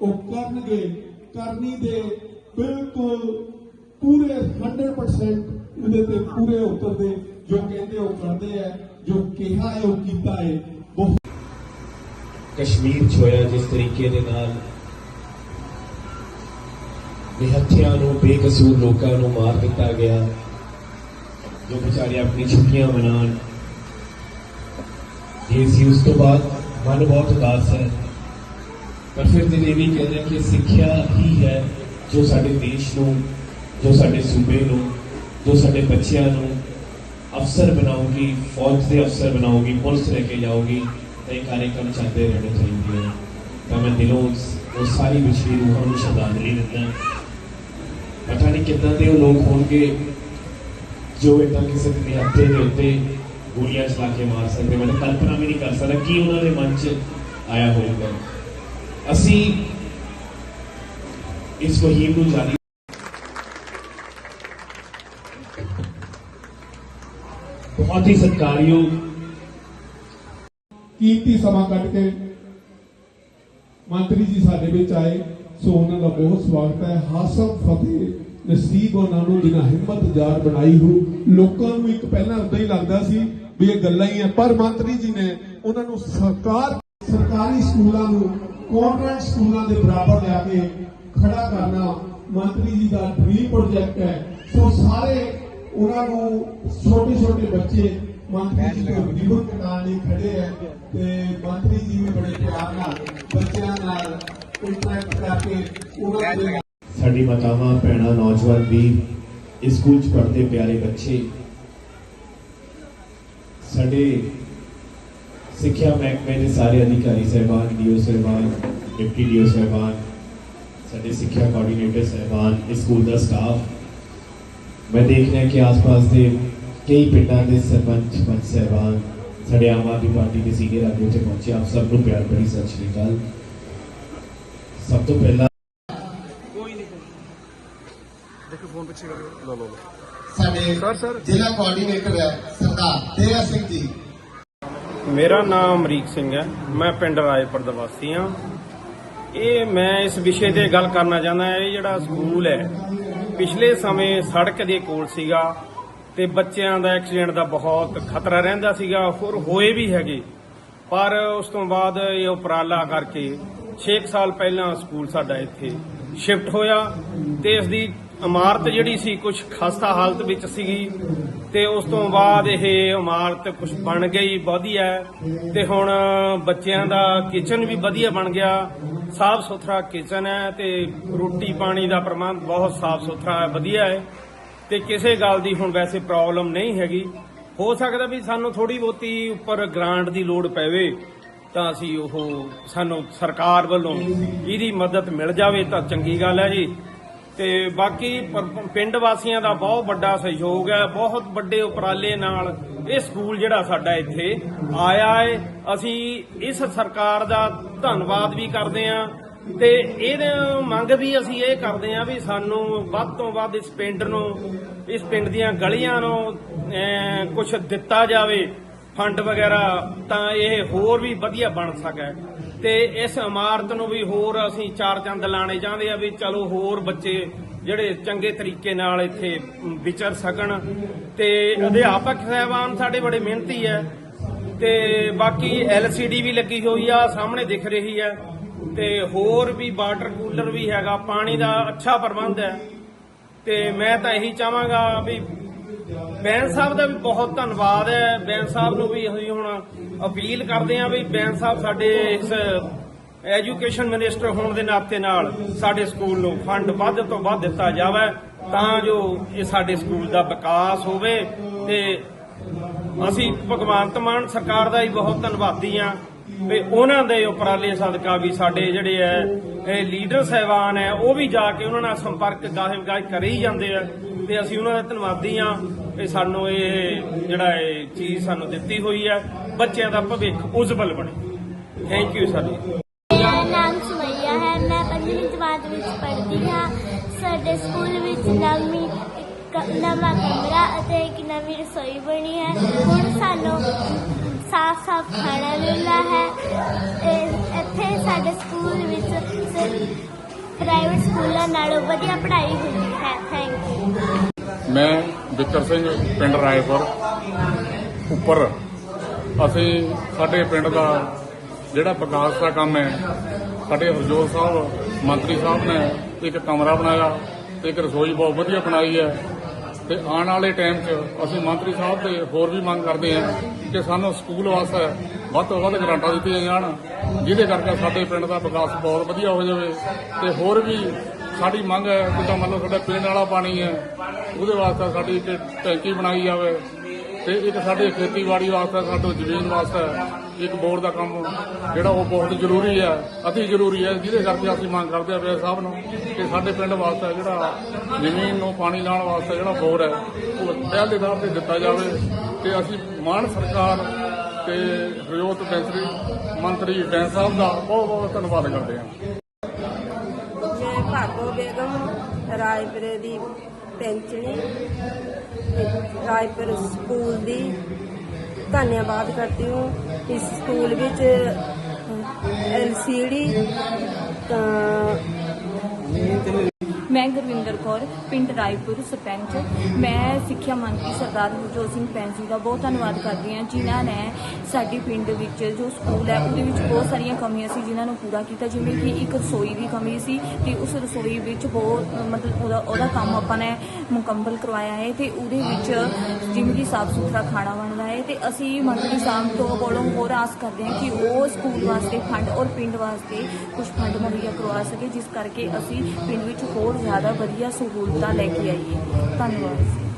ਉਹ ਕਰਨਗੇ ਕਰਨੀ ਦੇ ਬਿਲਕੁਲ ਪੂਰੇ 100% ਉਹਦੇ ਤੇ ਪੂਰੇ ਉਤਰਦੇ ਜੋ ਕਹਿੰਦੇ ਉਹ ਕਰਦੇ ਆ ਜੋ ਕਿਹਾ ਹੈ ਉਹ ਕੀਤਾ ਹੈ ਬਹੁਤ ਕਸ਼ਮੀਰ 'ਚ ਹੋਇਆ ਜਿਸ ਤਰੀਕੇ ਦੇ ਨਾਲ ਨਿਹੱਥਿਆਂ ਨੂੰ ਬੇਕਸੂਰ ਲੋਕਾਂ ਨੂੰ ਮਾਰ ਦਿੱਤਾ ਗਿਆ ਜੋ ਵਿਚਾਰੇ ਆਪਣੀ ਛੁੱਟੀਆਂ ਮਨਾਉਣ ਇਹ ਸੀ ਉਸ ਤੋਂ ਬਾਅਦ ਮਨ ਬਹੁਤ ਉਦਾਸ ਹੈ ਪਰ ਫਿਰ ਦਿਲ ਇਹ ਵੀ ਕਹਿੰਦੇ ਕਿ ਸਿੱਖਿਆ ਹੀ ਹੈ ਜੋ ਸਾਡੇ ਦੇਸ਼ ਨੂੰ, ਜੋ ਸਾਡੇ ਸੂਬੇ ਨੂੰ, ਜੋ ਸਾਡੇ ਬੱਚਿਆਂ ਨੂੰ ਅਫਸਰ ਬਣਾਉਗੀ ਫੌਜ ਦੇ ਅਫਸਰ ਬਣਾਉਗੀ ਪੁਲਿਸ ਲੈ ਕੇ ਜਾਊਗੀ, ਤਾਂ ਇਹ ਕਾਰਜਕ੍ਰਮ ਚੱਲਦੇ ਰਹਿਣੇ ਚਾਹੀਦੇ ਹਨ ਤਾਂ ਮੈਂ ਦਿਲੋਂ ਉਹ ਸਾਰੀ ਵਿਛੜੀ ਰੂਹਾਂ ਨੂੰ ਸ਼ਰਧਾਂਜਲੀ ਦਿੰਦਾ ਪਤਾ ਨਹੀਂ ਕਿੱਦਾਂ ਦੇ ਉਹ ਲੋਕ ਹੋਣਗੇ ਜੋ ਇਦਾਂ ਕਿਸੇ ਦੇ ਹੱਥੇ ਦੇ ਉੱਤੇ ਗੋਲੀਆਂ ਚਲਾ ਕੇ ਮਾਰ ਸਕਦੇ ਮੈਂ ਤਾਂ ਕਲਪਨਾ ਵੀ ਨਹੀਂ ਕਰ ਸਕਦਾ ਕੀ ਉਹਨਾਂ ਦੇ ਮਨ 'ਚ ਆਇਆ ਹੋਊਗਾ। ਅਸੀਂ ਇਸ ਮੁਹਿੰਮ ਨੂੰ ਜਾਰੀ ਬਹੁਤ ਹੀ ਸਤਿਕਾਰਯੋਗ ਕੀਮਤੀ ਸਮਾਂ ਕੱਢ ਕੇ ਮੰਤਰੀ ਜੀ ਸਾਡੇ ਵਿੱਚ ਆਏ। ਸੋ ਉਹਨਾਂ ਦਾ ਬਹੁਤ ਸਵਾਗਤ ਹੈ। ਹਾਸਮ ਫਤਿਹ ਨਸੀਬ ਉਹਨਾਂ ਨੂੰ ਜਿਨ੍ਹਾਂ ਹਿੰਮਤ ਜਾਰ ਬਣਾਈ ਹੋ। ਲੋਕਾਂ ਨੂੰ ਇੱਕ ਪਹਿਲਾਂ ਉਦਾਂ ਹੀ ਲੱਗਦਾ ਸੀ ਵੀ ਇਹ ਗੱਲਾਂ ਹੀ ਹੈ ਪਰ ਮੰਤਰੀ ਜੀ ਨੇ ਉਹਨਾਂ ਨੂੰ ਸਰਕਾਰ ਸਰਕਾਰੀ ਸਕੂਲਾਂ ਨੂੰ ਕਨਵੈਂਟ ਸਕੂਲਾਂ ਦੇ ਬਰਾਬਰ ਲਿਆ ਕੇ ਖੜਾ ਕਰਨਾ ਮੰਤਰੀ ਜੀ ਦਾ ਡ੍ਰੀਮ ਪ੍ਰੋਜੈਕਟ ਹੈ। ਸੋ ਸਾਰੇ ਉਹਨਾਂ ਨੂੰ ਛੋਟੇ ਛੋਟੇ ਬੱਚੇ ਮੰਤਰੀ ਜੀ ਤੋਂ ਰਿਬਨ ਕਟਾਉਣ ਲਈ ਖੜੇ ਹੈ ਤੇ ਮੰਤਰੀ ਜੀ ਵੀ ਬੜੇ ਪਿਆਰ ਨਾਲ ਬੱਚਿਆਂ ਨਾਲ ਇੰਟਰੈਕਟ ਕਰਕੇ ਉਹਨਾਂ ਦੇ ਸਾਡੀ ਮਾਤਾਵਾਂ, ਭੈਣਾਂ, ਨੌਜਵਾਨ ਵੀ ਇਸ ਸਕੂਲ 'ਚ ਪੜ੍ਹਦੇ ਪਿਆਰੇ ਬੱਚੇ, ਸਾਡੇ ਸਿੱਖਿਆ ਮਹਿਕਮੇ ਦੇ ਸਾਰੇ ਅਧਿਕਾਰੀ ਸਹਿਬਾਨ ਡੀਓ ਸਹਿਬਾਨ ਡਿਪਟੀ ਡੀਓ ਸਹਿਬਾਨ ਸਾਡੇ ਸਿੱਖਿਆ ਕੋਆਰਡੀਨੇਟਰ ਸਹਿਬਾਨ ਇਸ ਸਕੂਲ ਦਾ ਸਟਾਫ ਮੈਂ ਦੇਖ ਰਿਹਾ ਕਿ ਆਸ-ਪਾਸ ਦੇ ਕਈ ਪਿੰਡਾਂ ਦੇ ਸਰਪੰਚ ਪੰਚ ਸਹਿਬਾਨ ਸਾਡੇ ਆਮ ਆਦਮੀ ਪਾਰਟੀ ਦੇ ਸੀਨੀਅਰ ਆਗੂ ਇੱਥੇ ਪਹੁੰਚੇ। ਆਪ ਸਭ ਨੂੰ ਪਿਆਰ ਭਰੀ ਸਤਿ ਸ਼੍ਰੀ ਅਕਾਲ। ਸਭ ਤੋਂ ਪਹਿਲਾਂ ਸਾਡੇ ਜ਼ਿਲ੍ਹਾ ਕੋਆਰਡੀਨੇਟਰ ਹੈ ਸਰਦਾਰ ਤੇਰਾ ਸਿੰਘ ਜੀ। ਮੇਰਾ ਨਾਮ ਅਮਰੀਕ ਸਿੰਘ ਹੈ। ਮੈਂ ਪਿੰਡ ਰਾਏਪੁਰ ਦਾ ਵਾਸੀ ਹਾਂ। ਇਹ ਮੈਂ ਇਸ ਵਿਸ਼ੇ ਤੇ ਗੱਲ ਕਰਨਾ ਚਾਹੁੰਦਾ ਹਾਂ। ਇਹ ਜਿਹੜਾ ਸਕੂਲ ਹੈ, ਪਿਛਲੇ ਸਮੇਂ ਸੜਕ ਦੇ ਕੋਲ ਸੀਗਾ ਤੇ ਬੱਚਿਆਂ ਦਾ ਐਕਸੀਡੈਂਟ ਦਾ ਬਹੁਤ ਖਤਰਾ ਰਹਿੰਦਾ ਸੀਗਾ, ਹੋਰ ਹੋਏ ਵੀ ਹੈਗੇ। ਪਰ ਉਸ ਤੋਂ ਬਾਅਦ ਇਹ ਉਪਰਾਲਾ ਕਰਕੇ 6 ਸਾਲ ਪਹਿਲਾਂ ਸਕੂਲ ਸਾਡਾ ਇੱਥੇ ਸ਼ਿਫਟ ਹੋਇਆ ਤੇ ਇਸ ਦੀ ਇਮਾਰਤ ਜਿਹੜੀ ਸੀ ਕੁਝ ਖਸਤਾ ਹਾਲਤ ਵਿੱਚ ਸੀਗੀ ਤੇ ਉਸ ਤੋਂ ਬਾਅਦ ਇਹ ਇਮਾਰਤ ਕੁਝ ਬਣ ਗਈ ਵਧੀਆ ਹੈ ਤੇ ਹੁਣ ਬੱਚਿਆਂ ਦਾ ਕਿਚਨ ਵੀ ਵਧੀਆ ਬਣ ਗਿਆ। ਸਾਫ਼ ਸੁਥਰਾ ਕਿਚਨ ਹੈ ਤੇ ਰੋਟੀ ਪਾਣੀ ਦਾ ਪ੍ਰਬੰਧ ਬਹੁਤ ਸਾਫ਼ ਸੁਥਰਾ ਹੈ ਵਧੀਆ ਹੈ ਤੇ ਕਿਸੇ ਗੱਲ ਦੀ ਹੁਣ ਵੈਸੇ ਪ੍ਰੋਬਲਮ ਨਹੀਂ ਹੈਗੀ। ਹੋ ਸਕਦਾ ਵੀ ਸਾਨੂੰ ਥੋੜੀ ਬਹੁਤੀ ਉੱਪਰ ਗ੍ਰਾਂਟ ਦੀ ਲੋੜ ਪਵੇ, ਤਾਂ ਅਸੀਂ ਉਹ ਸਾਨੂੰ ਸਰਕਾਰ ਵੱਲੋਂ ਇਹਦੀ ਮਦਦ ਮਿਲ ਜਾਵੇ ਤਾਂ ਚੰਗੀ ਗੱਲ ਹੈ ਜੀ। ਤੇ ਬਾਕੀ ਪਿੰਡ ਵਾਸੀਆਂ ਦਾ ਬਹੁਤ ਵੱਡਾ ਸਹਿਯੋਗ ਹੈ, ਬਹੁਤ ਵੱਡੇ ਉਪਰਾਲੇ ਨਾਲ ਇਹ ਸਕੂਲ ਜਿਹੜਾ ਸਾਡਾ ਇੱਥੇ ਆਇਆ ਹੈ। ਅਸੀਂ ਇਸ ਸਰਕਾਰ ਦਾ ਧੰਨਵਾਦ ਵੀ ਕਰਦੇ ਹਾਂ ਤੇ ਇਹਦੇ ਮੰਗ ਵੀ ਅਸੀਂ ਇਹ ਕਰਦੇ ਹਾਂ ਵੀ ਸਾਨੂੰ ਵੱਧ ਤੋਂ ਵੱਧ ਇਸ ਪਿੰਡ ਨੂੰ, ਇਸ ਪਿੰਡ ਦੀਆਂ ਗਲੀਆਂ ਨੂੰ ਕੁਝ ਦਿੱਤਾ ਜਾਵੇ। ਫੰਡ ਵਗੈਰਾ, ਤਾਂ ਇਹ ਹੋਰ ਵੀ ਵਧੀਆ ਬਣ ਸਕੇ ਤੇ ਇਸ ਇਮਾਰਤ ਨੂੰ ਵੀ ਹੋਰ ਅਸੀਂ ਚਾਰ ਚੰਦ ਲਾਣੇ ਚਾਹੁੰਦੇ ਆ ਵੀ ਚਲੋ ਹੋਰ ਬੱਚੇ ਜਿਹੜੇ ਚੰਗੇ ਤਰੀਕੇ ਨਾਲ ਇੱਥੇ ਵਿਚਰ ਸਕਣ। ਤੇ ਅਧਿਆਪਕ ਸਹਿਬਾਨ ਸਾਡੇ ਬੜੇ ਮਿਹਨਤੀ ਹੈ ਤੇ ਬਾਕੀ LCD ਵੀ ਲੱਗੀ ਹੋਈ ਆ, ਸਾਹਮਣੇ ਦਿਖ ਰਹੀ ਹੈ ਤੇ ਹੋਰ ਵੀ ਵਾਟਰ ਕੂਲਰ ਵੀ ਹੈਗਾ, ਪਾਣੀ ਦਾ ਅੱਛਾ ਪ੍ਰਬੰਧ ਹੈ ਤੇ ਮੈਂ ਤਾਂ ਇਹੀ ਚਾਹਾਂਗਾ ਵੀ ਬੈਂਸ ਸਾਹਿਬ ਦਾ ਵੀ ਬਹੁਤ ਧੰਨਵਾਦ ਹੈ। ਬੈਂਸ ਸਾਹਿਬ ਨੂੰ ਵੀ ਅਸੀਂ ਹੁਣ ਅਪੀਲ ਕਰਦੇ ਹਾਂ ਵੀ ਬੈਂਸ ਸਾਹਿਬ ਸਾਡੇ ਇਸ ਐਜੂਕੇਸ਼ਨ ਮਿਨਿਸਟਰ ਹੋਣ ਦੇ ਨਾਤੇ ਨਾਲ ਸਾਡੇ ਸਕੂਲ ਨੂੰ ਫੰਡ ਵੱਧ ਤੋਂ ਵੱਧ ਦਿੱਤਾ ਜਾਵੇ ਤਾਂ ਜੋ ਇਹ ਸਾਡੇ ਸਕੂਲ ਦਾ ਵਿਕਾਸ ਹੋਵੇ ਤੇ ਅਸੀਂ ਭਗਵੰਤ ਮਾਨ ਸਰਕਾਰ ਦਾ ਹੀ ਬਹੁਤ ਧੰਨਵਾਦੀ ਆ ਵੀ ਉਹਨਾਂ ਦੇ ਉਪਰਾਲੇ ਸਦਕਾ ਵੀ ਸਾਡੇ ਜਿਹੜੇ ਐ ਇਹ ਲੀਡਰ ਸਹਿਬਾਨ ਐ ਉਹ ਵੀ ਜਾ ਕੇ ਉਹਨਾਂ ਨਾਲ ਸੰਪਰਕ ਗਾਹੇ ਗਾਹ ਕਰੀ ਜਾਂਦੇ ਆ ਤੇ ਅਸੀਂ ਉਹਨਾਂ ਦਾ ਧੰਨਵਾਦੀ ਆ ਕਿ ਸਾਨੂੰ ਇਹ ਜਿਹੜਾ ਇਹ ਚੀਜ਼ ਸਾਨੂੰ ਦਿੱਤੀ ਹੋਈ ਹੈ ਬੱਚਿਆਂ ਦਾ ਭਵਿੱਖ ਉਜਵਲ ਬਣੇ। ਥੈਂਕ ਯੂ ਸਰ ਮੇਰਾ ਨਾਮ ਸੁਮਈਆ ਹੈ ਮੈਂ ਪੰਜਵੀਂ ਜਮਾਤ ਵਿੱਚ ਪੜ੍ਹਦੀ ਹਾਂ। ਸਾਡੇ ਸਕੂਲ ਵਿੱਚ ਨਵੀਂ ਇੱਕ ਨਵਾਂ ਕਮਰਾ ਅਤੇ ਇੱਕ ਨਵੀਂ ਰਸੋਈ ਬਣੀ ਹੈ। ਹੁਣ ਸਾਨੂੰ ਸਾਫ਼-ਸਾਫ਼ ਖਾਣਾ ਮਿਲਦਾ ਹੈ। ਇਹ- ਇੱਥੇ ਸਾਡੇ ਸਕੂਲ ਵਿੱਚ ਪ੍ਰਾਈਵੇਟ ਸਕੂਲਾਂ ਨਾਲੋਂ ਵਧੀਆ ਪੜ੍ਹਾਈ ਹੁੰਦੀ ਹੈ। ਥੈਂਕ ਯੂ ਮੈਂ ਵਿਕਰ ਸਿੰਘ, ਪਿੰਡ ਰਾਏਪੁਰ। ਉੱਪਰ ਅਸੀਂ ਸਾਡੇ ਪਿੰਡ ਦਾ ਜਿਹੜਾ ਵਿਕਾਸ ਦਾ ਕੰਮ ਹੈ, ਸਾਡੇ ਹਰਜੋਤ ਸਾਹਿਬ, ਮੰਤਰੀ ਸਾਹਿਬ ਨੇ ਇੱਕ ਕਮਰਾ ਬਣਾਇਆ ਤੇ ਇੱਕ ਰਸੋਈ ਬਹੁਤ ਵਧੀਆ ਬਣਾਈ ਹੈ। ਤੇ ਆਉਣ ਵਾਲੇ ਟਾਈਮ 'ਚ ਅਸੀਂ ਮੰਤਰੀ ਸਾਹਿਬ ਤੇ ਹੋਰ ਵੀ ਮੰਗ ਕਰਦੇ ਹਾਂ ਕਿ ਸਾਨੂੰ ਸਕੂਲ ਵਾਸਤੇ ਵੱਧ ਤੋਂ ਵੱਧ ਗ੍ਰਾਂਟਾਂ ਦਿੱਤੀਆਂ ਜਾਣ, ਜਿਹਦੇ ਕਰਕੇ ਸਾਡੇ ਪਿੰਡ ਦਾ ਵਿਕਾਸ ਬਹੁਤ ਵਧੀਆ ਹੋ ਜਾਵੇ ਤੇ ਹੋਰ ਵੀ ਸਾਡੀ ਮੰਗ ਹੈ ਜਿੱਦਾਂ ਮੰਨ ਲਓ ਸਾਡਾ ਪੀਣ ਵਾਲਾ ਪਾਣੀ ਹੈ, ਉਹਦੇ ਵਾਸਤੇ ਸਾਡੀ ਇੱਕ ਟੈਂਕੀ ਬਣਾਈ ਜਾਵੇ ਤੇ ਇੱਕ ਸਾਡੇ ਖੇਤੀਬਾੜੀ ਵਾਸਤੇ, ਸਾਡੇ ਜ਼ਮੀਨ ਵਾਸਤੇ ਇੱਕ ਬੋਰ ਦਾ ਕੰਮ ਜਿਹੜਾ ਉਹ ਬਹੁਤ ਜ਼ਰੂਰੀ ਹੈ, ਅਤੀ ਜ਼ਰੂਰੀ ਹੈ, ਜਿਹਦੇ ਕਰਕੇ ਅਸੀਂ ਮੰਗ ਕਰਦੇ ਆ ਵੇ ਸਾਹਿਬ ਨੂੰ ਕਿ ਸਾਡੇ ਪਿੰਡ ਵਾਸਤੇ ਜਿਹੜਾ ਜ਼ਮੀਨ ਨੂੰ ਪਾਣੀ ਲਾਉਣ ਵਾਸਤੇ ਜਿਹੜਾ ਬੋਰ ਹੈ, ਉਹ ਪਹਿਲ ਦੇ ਆਧਾਰ ਤੇ ਦਿੱਤਾ ਜਾਵੇ ਤੇ ਅਸੀਂ ਮਾਨ ਸਰਕਾਰ ਤੇ ਹਰਜੋਤ ਬੈਂਸਰੀ ਮੰਤਰੀ ਬੈਂਸ ਸਾਹਿਬ ਦਾ ਬਹੁਤ ਬਹੁਤ ਧੰਨਵਾਦ ਕਰਦੇ ਹਾਂ। ਭਾਗੋ ਬੇਗਮ ਰਾਇਪੁਰ ਦੀ ਪੈਂਚਣੀ ਰਾਇਪੁਰ ਸਕੂਲ ਦੀ। ਧੰਨਵਾਦ ਕਰਦੀ ਹੂੰ। ਇਸ ਸਕੂਲ ਵਿੱਚ ਮੈਂ ਗੁਰਵਿੰਦਰ ਕੌਰ, ਪਿੰਡ ਰਾਏਪੁਰ, ਸਰਪੰਚ। ਮੈਂ ਸਿੱਖਿਆ ਮੰਤਰੀ ਸਰਦਾਰ ਨਵਜੋਤ ਸਿੰਘ ਪੈਂਸੀ ਦਾ ਬਹੁਤ ਧੰਨਵਾਦ ਕਰਦੀ ਹਾਂ, ਜਿਨ੍ਹਾਂ ਨੇ ਸਾਡੇ ਪਿੰਡ ਵਿੱਚ ਜੋ ਸਕੂਲ ਹੈ, ਉਹਦੇ ਵਿੱਚ ਬਹੁਤ ਸਾਰੀਆਂ ਕਮੀਆਂ ਸੀ ਜਿਨ੍ਹਾਂ ਨੂੰ ਪੂਰਾ ਕੀਤਾ, ਜਿਵੇਂ ਕਿ ਇੱਕ ਰਸੋਈ ਦੀ ਕਮੀ ਸੀ ਤੇ ਉਸ ਰਸੋਈ ਵਿੱਚ ਬਹੁਤ, ਮਤਲਬ ਉਹਦਾ ਉਹਦਾ ਕੰਮ ਆਪਾਂ ਨੇ ਮੁਕੰਮਲ ਕਰਵਾਇਆ ਹੈ ਤੇ ਉਹਦੇ ਵਿੱਚ ਜਿਵੇਂ ਕਿ ਸਾਫ਼ ਸੁਥਰਾ ਖਾਣਾ ਬਣਦਾ ਹੈ ਤੇ ਅਸੀਂ ਮੰਤਰੀ ਸਾਹਿਬ ਤੋਂ ਕੋਲੋਂ ਹੋਰ ਆਸ ਕਰਦੇ ਹਾਂ ਕਿ ਉਹ ਸਕੂਲ ਵਾਸਤੇ ਫੰਡ ਔਰ ਪਿੰਡ ਵਾਸਤੇ ਕੁਝ ਫੰਡ ਮੁਹੱਈਆ ਕਰਵਾ ਸਕੇ, ਜਿਸ ਕਰਕੇ ਅਸੀਂ ਪਿੰਡ ਵਿੱਚ ਹੋਰ ਜ਼ਿਆਦਾ ਵਧੀਆ ਸਹੂਲਤਾਂ ਲੈ ਕੇ ਆਈਏ। ਧੰਨਵਾਦ।